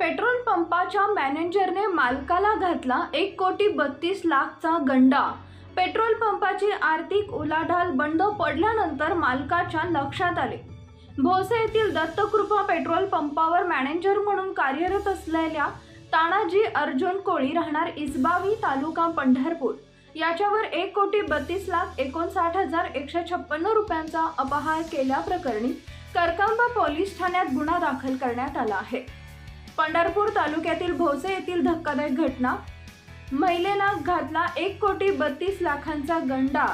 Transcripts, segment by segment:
Petrol पंपाच्या मॅनेजरने मालकाला घातला एक कोटी बत्तीस लाखचा गंडा. पेट्रोल पंपाची आर्थिक उलाढाल बंद पडल्यानंतर मालकाच्या लक्षात आले. भोसे येथील दत्तकृपा पेट्रोल पंपावर मॅनेजर म्हणून कार्यरत असलेल्या तानाजी अर्जुन कोळी राहणार इसबावी तालुका पंढरपूर. याच्यावर एक कोटी बत्तीस लाख एकोणसाठ हजार एकशे छप्पन्न रुपयांचा अपहार केल्याप्रकरणी करकांबा पोलीस ठाण्यात गुन्हा दाखल करण्यात आला आहे. पंढरपूर तालुक्यातील भोसे येथील धक्कादायक घटना. महिलेला घातला एक कोटी बत्तीस लाखांचा गंडा.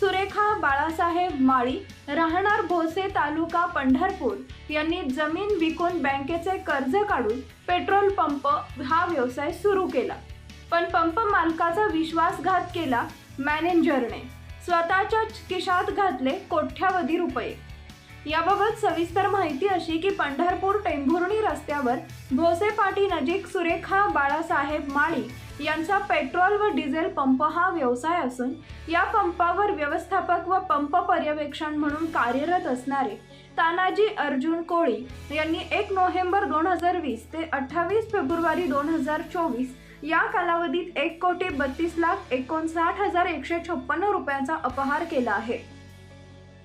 सुरेखा बाळासाहेब माळी राहणार भोसे तालुका पंढरपूर. यांनी जमीन विकून बँकेचे कर्ज काढून पेट्रोल पंप हा व्यवसाय सुरू केला. पण पंप मालकाचा विश्वासघात केला मॅनेजरने. स्वतःच्या खिशात घातले कोट्यावधी रुपये. याबाबत सविस्तर माहिती अशी की पंढरपूर टेंभुर्णी रस्त्यावर भोसेपाटी नजीक सुरेखा बाळासाहेब माळी यांचा पेट्रोल व डिझेल पंप हा व्यवसाय असून या पंपावर व्यवस्थापक व पंप पर्यवेक्षण म्हणून कार्यरत असणारे तानाजी अर्जुन कोळी यांनी एक नोव्हेंबर दोन हजार वीस ते अठ्ठावीस फेब्रुवारी दोन हजार चोवीस या कालावधीत एक कोटी बत्तीस लाख एकोणसाठ हजार एकशे छप्पन्न रुपयांचा अपहार केला आहे.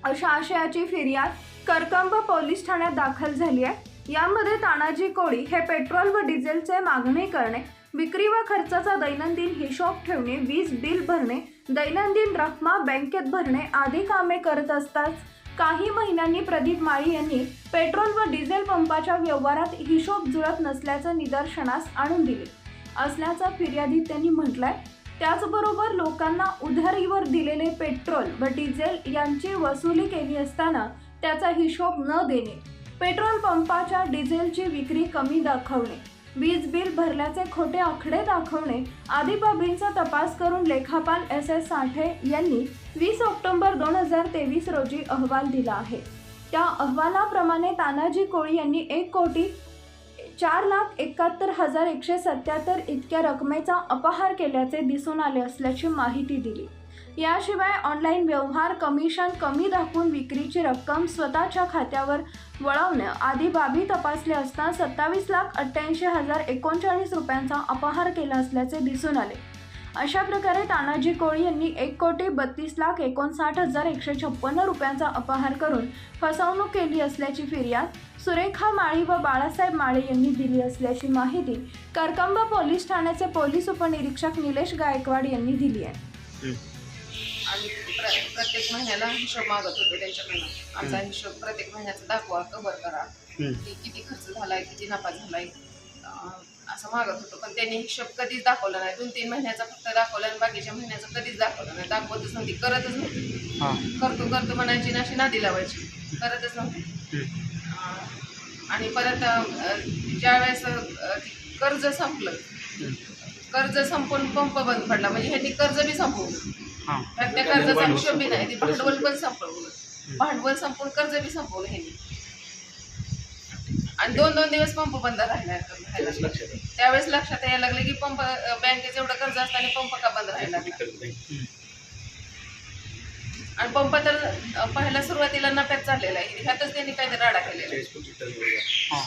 अशा आशयाची फिर्याद करकंब पोलीस ठाण्यात दाखल झाली आहे. यामध्ये तानाजी कोळी हे पेट्रोल व डिझेलचे मागणी करणे विक्री व खर्चाचा दैनंदिन हिशोब ठेवणे वीज बिल भरणे दैनंदिन रकमा बँकेत भरणे आदी कामे करत असताच काही महिन्यांनी प्रदीप माळी यांनी पेट्रोल व डिझेल पंपाच्या व्यवहारात हिशोब जुळत नसल्याचं निदर्शनास आणून दिले. असल्याचं फिर्यादीत त्यांनी म्हटलंय. त्याचबरोबर लोकांना उधारीवर दिलेले पेट्रोल व डिझेल यांची वसुली केली असताना त्याचा हिशोब न देणे पेट्रोल पंपाच्या डिझेलची विक्री कमी दाखवणे वीज बिल भरल्याचे खोटे आकडे दाखवणे आदी बाबींचा तपास करून लेखापाल एस एस साठे यांनी वीस ऑक्टोबर दोन हजार तेवीस रोजी अहवाल दिला आहे. त्या अहवालाप्रमाणे तानाजी कोळी यांनी एक कोटी चार लाख एकाहत्तर हजार एकशे सत्याहत्तर इतक्या रकमेचा अपहार केल्याचे दिसून आले असल्याची माहिती दिली. याशिवाय ऑनलाईन व्यवहार कमिशन कमी दाखवून विक्रीची रक्कम स्वतःच्या खात्यावर वळवणं आदी बाबी तपासल्या असता सत्तावीस लाख अठ्ठ्याऐंशी हजार एकोणचाळीस रुपयांचा अपहार केला असल्याचे दिसून आले. अशा प्रकारे तानाजी कोळी यांनी एक कोटी बत्तीस लाख एकोणसाठ हजार एकशे छप्पन्न रुपयांचा अपहार करून फसवणूक केली असल्याची फिर्याद सुरेखा माळी व बाळासाहेब माळे यांनी दिली असल्याची माहिती करकंबा पोलीस ठाण्याचे पोलीस उपनिरीक्षक निलेश गायकवाड यांनी दिली आहे. आणि प्र- प्रत्येक महिन्याला हिशोब मागत होते त्यांच्याकडनं आमचा हिशोब प्रत्येक महिन्याचा दाखवा कव्हर करा. की किती खर्च झालाय किती नफा झालाय. असं मागत होतो. पण त्यांनी हिशोब कधीच दाखवला नाही. दोन तीन महिन्याचा फक्त दाखवला आणि बाकीच्या महिन्याचा कधीच दाखवला नाही. दाखवतच नव्हती. करतच नव्हती. हां. करतो करतो म्हणायची ना अशी नादी लावायची. करतच नव्हती. आणि परत अं, ती कर्ज संपलं कर्ज संपून पंप बंद पडला. म्हणजे ह्यांनी कर्ज बी संपवलं. हां. त्या कर्जाचा हिशोब बी नाही. ते भांडवल पण संपवलं. भांडवल संपून कर्ज बी संपवलं ह्यांनी. आणि दोन दोन दिवस पंप बंद राहिला राहिला. त्यावेळेस लक्षात यायला लागले की पंप बँकेचं एवढं कर्ज असताना पंप का बंद राहिला आणि पंप तर अं, पहिल्या सुरुवातीला नफ्यात चाललेला आहे ह्यातच त्यांनी काहीतरी राडा केलेला आहे. हां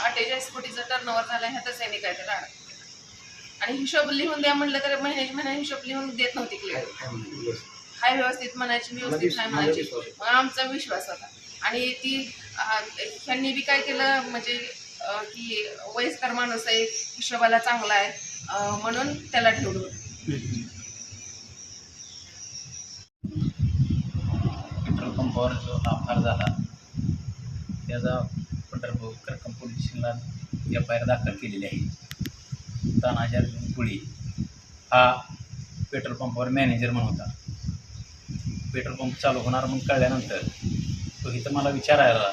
अठ्ठेचाळीस कोटीचा टर्नओव्हर झाला ह्यातच त्यांनी काहीतरी राडा आणि हिशोब लिहून द्या म्हणलं तर महिन्याची महिना हिशोब लिहून देत नव्हती क्लिअर हाय व्यवस्थित म्हणायची व्यवस्थित नाही म्हणायची मग आमचा विश्वास होता आणि ती ह्यांनी बी काय केलं म्हणजे की वयस्कर माणूस आहे हिशोबाला चांगला आहे म्हणून त्याला ठेवलं. पेट्रोल पंपावर जो अपघात झाला त्याचा Pandharpur Karkamb police F I R दाखल केलेली आहे. तानाजी अर्जुन हा पेट्रोल पंपावर मॅनेजर म्हणून होता. पेट्रोल पंप चालू होणार म्हणून कळल्यानंतर तो इथं मला विचारायला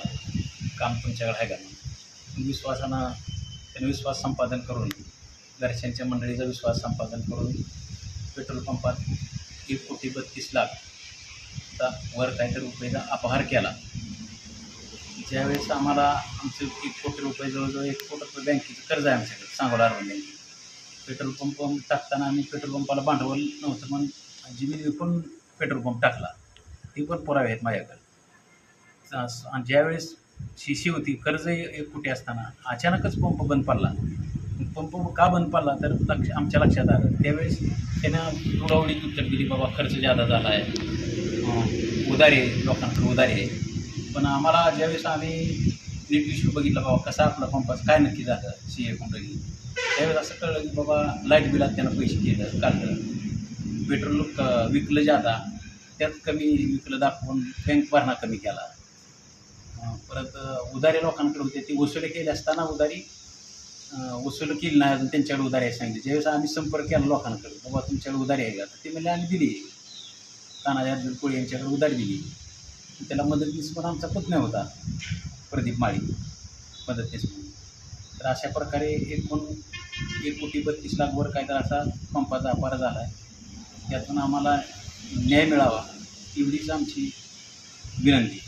काम तुमच्याकडे आहे का म्हणून विश्वासानं त्याने विश्वास संपादन करून घरच्यांच्या मंडळीचा विश्वास संपादन करून पेट्रोल पंपात एक कोटी बत्तीस लाख चा वर काहीतरी रुपयेचा अपहार केला. ज्यावेळेस आम्हाला आमचं एक कोटी रुपये जवळजवळ एक कोटी रुपये बँकेचं कर्ज आहे आमच्याकडे सांगोला अर्बन पेट्रोल पंप टाकताना आम्ही पेट्रोल पंपाला भांडवल नव्हतं म्हणून जमीन विकून पेट्रोल पंप टाकला. ते पण पुरावे आहेत माझ्याकडे. ज्यावेळेस शिशी होती कर्ज एक कोटी असताना अचानकच पंप बंद पडला. पंप का बंद पडला? तर लक्ष आमच्या लक्षात आलं. त्यावेळेस त्यानं तुडावडीत उत्तर दिली बाबा खर्च जादा झाला आहे. उदारी उधारी आहे. लोकांकडे उदारी आहे. पण आम्हाला ज्यावेळेस आम्ही नीट इश्यू बघितला बाबा कसा आपला पंपाचं काय नक्की झालं? सी ए कुंडली त्यावेळेस असं कळलं की बाबा लाइट बिलात त्यानं पैसे केलं काढलं. पेट्रोल क विकलं जादा त्यात कमी विकलं दाखवून बँक भरणा कमी केला. परत उधारी लोकांकडे होते. ती वसुली केली असताना उधारी वसूल केली नाही अजून त्यांच्याकडे उधारी आहे सांगितली. ज्यावेळेस आम्ही संपर्क केला लोकांकडे बाबा तुमच्याकडे उधारी आहे का? तर ते म्हणजे आम्ही दिली तानाजी अर्जुन कोळी यांच्याकडे उधारी दिली. त्याला मदतनीस पण आमचा पुतण्या होता प्रदीप माळी. मदतनीस म्हणून. तर अशा प्रकारे एकूण एक कोटी बत्तीस लाखवर काय तर असा पंपाचा अपार झाला आहे. त्यातून आम्हाला न्याय मिळावा एवढीच आमची विनंती.